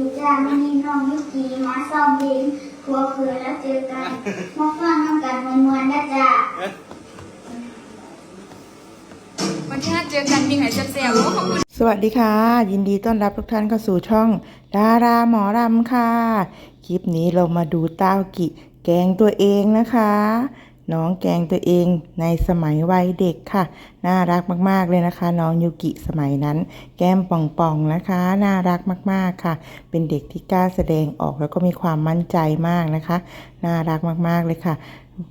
ดีจ้าวันนี้น้องยุกีมาซ้อมเพลงทัวคืนแล้วเจอกันมาฟังน้ำกันมวนๆนะจ้าวันที่ห้าเจอกันมีหายแซ่บๆโอ้ขอบคุณสวัสดีค่ะ ยินดีต้อนรับทุกท่านเข้าสู่ช่องดาราหมอรำค่ะ คลิปนี้เรามาดูเต้ากิ แกงตัวเองนะคะ น้องแกงตัวเองในสมัยวัยเด็กค่ะ น่ารักมากๆเลยนะคะ น้องยูกิสมัยนั้น แก้มป่องๆนะคะ น่ารักมากๆค่ะ เป็นเด็กที่กล้าแสดงออกแล้วก็มีความมั่นใจมากนะคะ น่ารักมากๆเลยค่ะ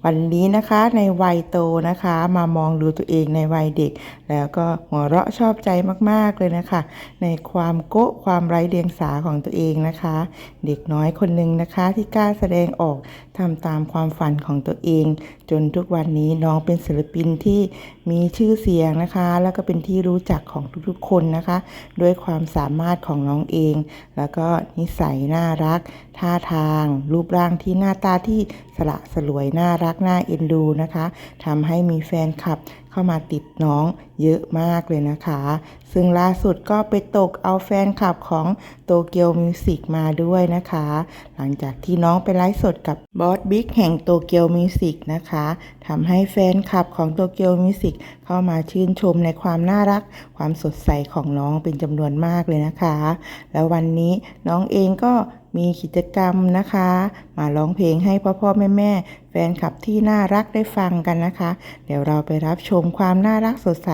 วันนี้นะคะในวัยโตนะคะ มามองดูตัวเองในวัยเด็ก แล้วก็หัวเราะชอบใจมากๆเลยนะคะ ในความโก้ความไร้เดียงสาของตัวเองนะคะ เด็กน้อยคนหนึ่งนะคะที่กล้าแสดงออกทำตามความฝันของตัวเอง จนทุกวันนี้น้องเป็นศิลปินที่มีชื่อเสียงนะคะ แล้วก็เป็นที่รู้จักของทุกๆคนนะคะ ด้วยความสามารถของน้องเอง แล้วก็นิสัยน่ารัก ท่าทาง รูปร่างที่หน้าตาที่สละสลวยน่ารักน่าเอ็นดูนะคะทำให้มีแฟนคลับ เข้ามาติดน้องเยอะมากเลยนะคะ ซึ่งล่าสุดก็ไปตกเอาแฟนคลับของโตเกียวมิวสิกมาด้วยนะคะ หลังจากที่น้องไปไลฟ์สดกับบอสบิ๊กแห่งโตเกียวมิวสิกนะคะทำให้แฟนคลับของโตเกียวมิวสิกเข้ามาชื่นชมในความน่ารัก ความสดใสของน้องเป็นจำนวนมากเลยนะคะ แล้ววันนี้น้องเองก็มีกิจกรรมนะคะ มาร้องเพลงให้พ่อพ่อแม่แม่แฟนคลับที่น่ารักได้ฟังกันนะคะ เดี๋ยวเราไปรับชมความน่ารักสดใส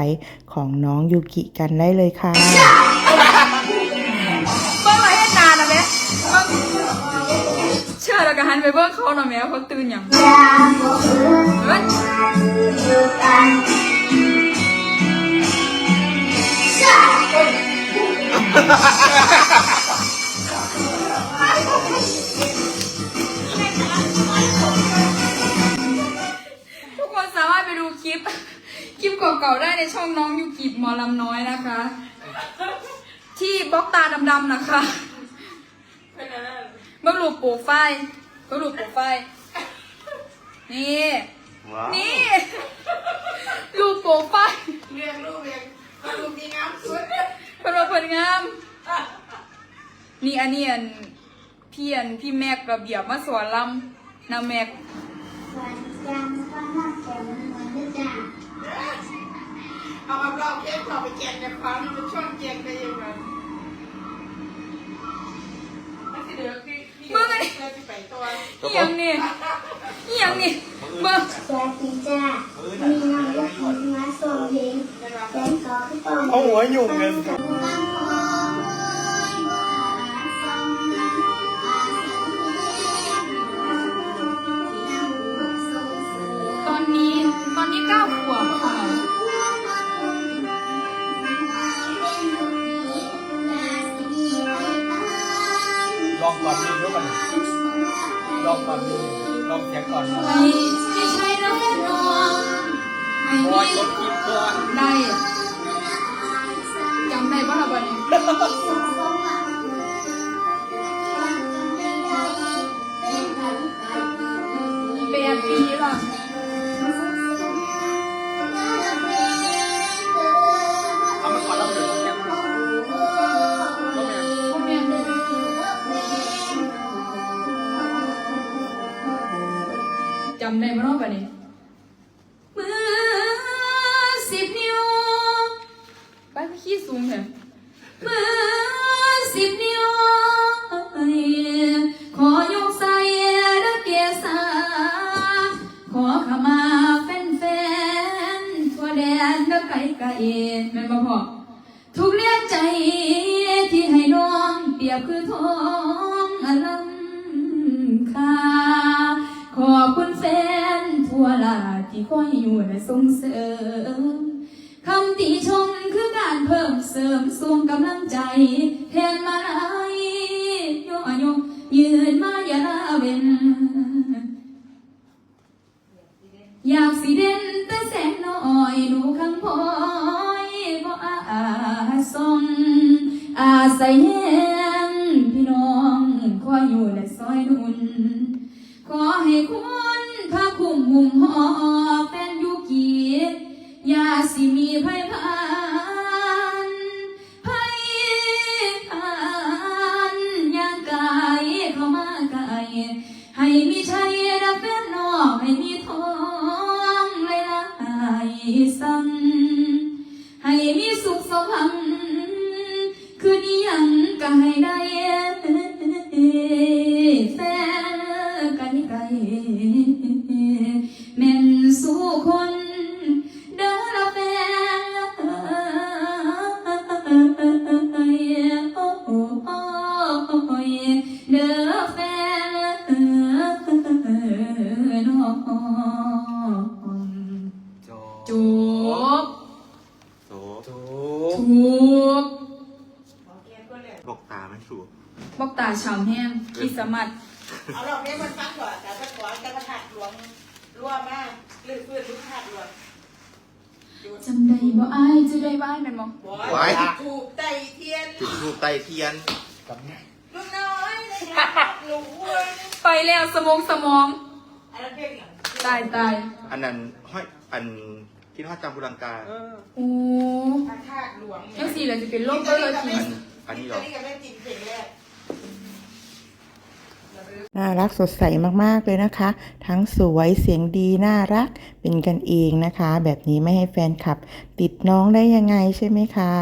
ของน้องยูกิกันได้เลยค่ะเบิ้งอะไรให้นานนะแม่เชื่อแล้วก็หันไปเบิ้งเขาหน่อยแม่เขาตื่นอย่างอย่อกเอิญเฮ้ยเจอกันชาทุกคนสามารถไปดูคลิป คลิปเก่าๆได้ในช่องน้องยูกิหมอลำน้อยนะคะ ที่บล็อกตาดำๆนะคะเบิ้งรูปโปรไฟล์เบิ้งรูปโปรไฟล์นี่นี่รูปโปรไฟล์เรียงรูปเรียงรูปดีงามสุดเพิ่นว่าเพิ่นงาม นี่อันนี้อันพี่อันพี่แม็กระเบียบมาสอนลำนาแม็ก วันจันทร์ก็น่าแข็งเหมือนนะจ้า เอามาเราเค้กเราไปแจกในครั้งมันช่วงแจกได้ยังไงมันสิเดือดที่ที่เราจะไปตัวอีหยังนี่อีหยังนี่เบิ่งสวัสดีจ้ามีน้องยุกีมาซ้อมเพลงแฟนเขาก็ต้องเอาหัวหยุ่งเลย ก่อนดีลองเสียงก่อนไม่ไม่ใช่แล้วแน่นอนไม่บอยมีกดคลิปก่อนได้จำได้ป่ะล่ะบัดนี้แจำได้ป่ะเนาะบัดนี้มือสิบนิ้วไปขี้สูงเถอะมือสิบนิ้วขอยกใส่ระเกียสาขอขมาแฟนๆทั่วแดนและไกลไกลแม่นบ่พอทุกเลี้ยงใจที่ให้น้องเปรียบคือทองอลังคา ขอบคุณแฟนทั่วลาที่คอยอยู่และส่งเสริมคำติชมคือการเพิ่มเสริมส่งกำลังใจ แทนมาลายโยโยยืนมาอย่าลาเว้นอยากสิเด่นแต่แสงน้อยหนูคำพอยบ่อาสมอาศัยแห้งพี่น้องคอยอยู่และซอยดุน ขอให้คนผ้าคุ้มหุ่มหอเป็นยุกียาสิมีไพ่พันไพ่พันยางกายเข้ามากายให้มีชัยรับเป็นนอกให้มีทองไลลายสันให้มีสุขสมพันคือนิยังกายได้ กบอกตาฉ่ำแห้งคิดสมัดเอาเราเนี่ยมันฟังก่อนแต่ถ้าก่อนจะมาหักหลวงรั่วมากลื่นพื้นลื่นหักหลวงจำได้บ่อายจะได้บ้านแม่นบ่บอยถูกไตเทียนจุดทูบไตเทียนกับแม่ลูกน้อยในหักหลวงไปแล้วสมองสมองอันนั้นเพลงอย่างตายตายอันนั้นห้อยอันคิดว่าจำบุรังกาเออโอ้หักหลวงยังสี่เลยจะเป็นโรคก็เลยทีอันนี้เหรอ น่ารักสดใสมากๆเลยนะคะ ทั้งสวยเสียงดีน่ารักเป็นกันเองนะคะ แบบนี้ไม่ให้แฟนคลับ ติดน้องได้ยังไงใช่ไหมคะ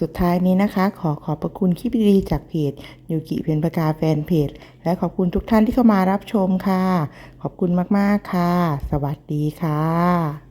สุดท้ายนี้นะคะ ขอขอบพระคุณคลิปดีจากเพจยูกิเพนประกาแฟนเพจ และขอบคุณทุกท่านที่เข้ามารับชมค่ะ ขอบคุณมากๆค่ะ สวัสดีค่ะ